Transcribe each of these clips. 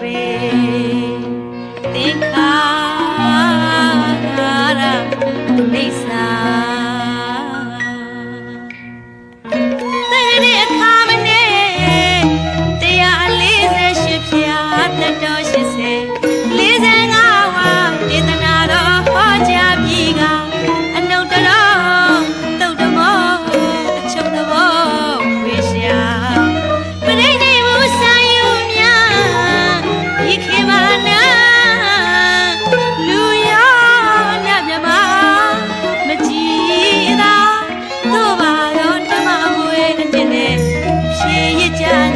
যাবে দেখা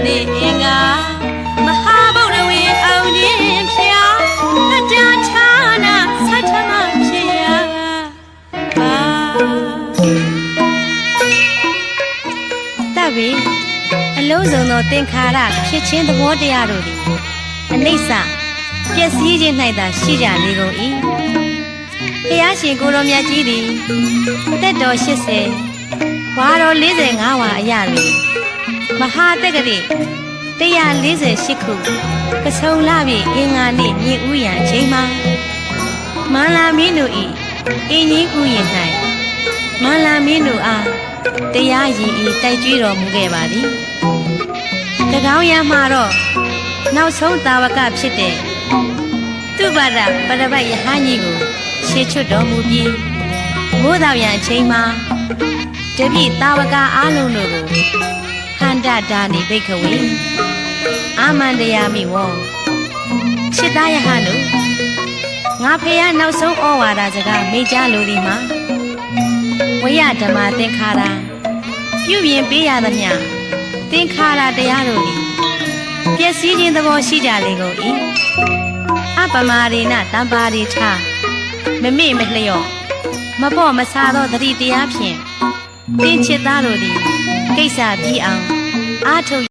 ကြနေအင်္ဂါမဟာဗုဒ္ဓဝေအောင်ခြင်းဖျားအတ္တဌာနသတ္ထမဖြစ်ရာပါတပ်ပြီအလုံးစုံသောသင်္ခါရဖြစ်ခြင်းသဘောတရားတို့သည်အနိစ္စပျက်စီးခြင်း၌သာရှိကြလေကုန်၏ဘုရားရှင်ကိုရောမြတ်ကြီးသည်တက်တော်80ဝါတော်45ဝါအရာတွင် မဟာတက္ကတိ148ခုပစုံလာပြီအင်္ဂါနှင့်မြင့်ဥယံအချိန်မှာမန္လာမင်းတို့၏အင်းကြီးဥယျာဉ်၌မန္လာမင်းတို့အားတရားရည်ဤတိုက်ကြွတော်မူခဲ့ပါသည်။တကောင်းရမှာတော့နောက်ဆုံးတာဝကဖြစ်တဲ့သူပါဒပရပတ်ယဟန်ကြီးကိုရှေ့ချွတ်တော်မူပြီးမိုးတော်ရန်အချိန်မှာတပိတာဝကအားလုံးတို့ကို ဟန္တာဒါနိဘိက္ခဝေအာမန္တယာမိဝောချစ်သားယဟန်တို့ငါဖေရနောက်ဆုံးဩဝါဒစကားမိတ်ကြားလိုဒီမှာဝိယဓမ္မသင်္ခါရပြုပြင်ပေးရသမျှသင်္ခါရတရားတို့သည်ပျက်စီးခြင်းသဘောရှိကြလေကုန်၏အပမာရိနတံပါရိထမမေ့မလျော့မပေါ့မဆာသောသတိတရားဖြင့်သင်ချစ်သားတို့သည် ကိစ္စပြီးအောင်အာထုတ်